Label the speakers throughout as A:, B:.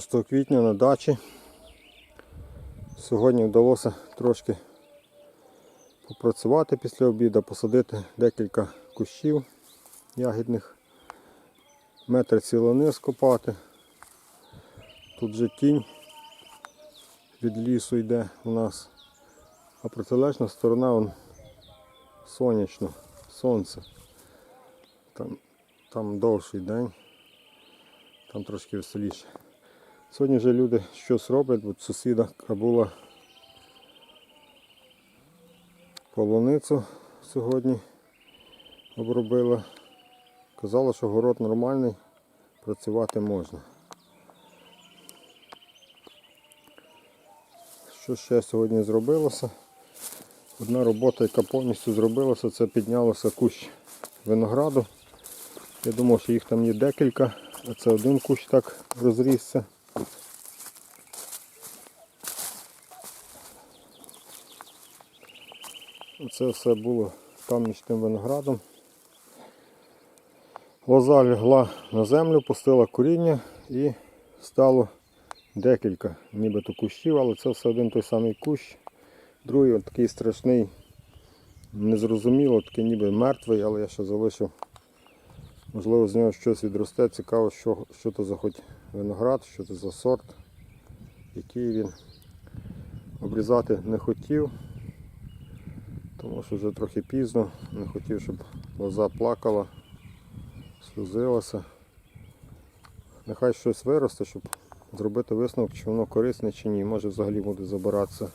A: 6 квітня на дачі. Сьогодні вдалося трошки попрацювати після обіду, посадити декілька кущів ягідних, метр цілони скопати. Тут же тінь від лісу йде у нас, а протилежна сторона вон, сонячно, сонце. Там, там довший день, там трошки веселіше. Сьогодні вже люди щось роблять, бо сусіда була полуницю сьогодні обробила. Казала, що город нормальний, працювати можна. Що ще сьогодні зробилося? Одна робота, яка повністю зробилася, це піднялося кущ винограду. Я думав, що їх там є декілька, а це один кущ так розрісся. Це все було там тим виноградом. Лоза лягла на землю, пустила коріння і стало декілька нібито кущів, але це все один той самий кущ. Другий от такий страшний, незрозуміло, такий ніби мертвий, але я ще залишив. Можливо, з нього щось відросте. Цікаво, що, що то за хоч виноград, що це за сорт, який він обрізати не хотів, тому що вже трохи пізно, не хотів, щоб лоза плакала, сльозилася. Нехай щось виросте, щоб зробити висновок, чи воно корисне чи ні. Може взагалі буде забиратися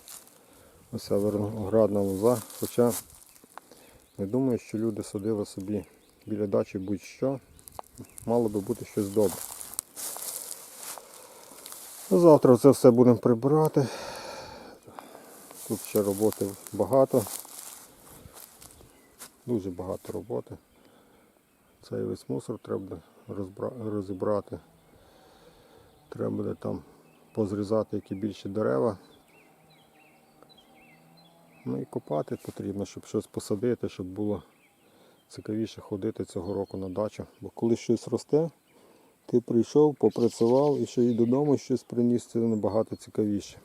A: ось ця виноградна лоза. Хоча не думаю, що люди садили собі біля дачі будь-що. Мало би бути щось добре. Ну, Завтра це все будемо прибирати. Тут ще роботи багато. Дуже багато роботи. Цей весь мусор треба розібрати. Треба буде там позрізати які більші дерева. Ну і копати потрібно, щоб щось посадити, щоб було цікавіше ходити цього року на дачу. Бо коли щось росте, ти прийшов, попрацював і ще й додому щось приніс, це набагато цікавіше.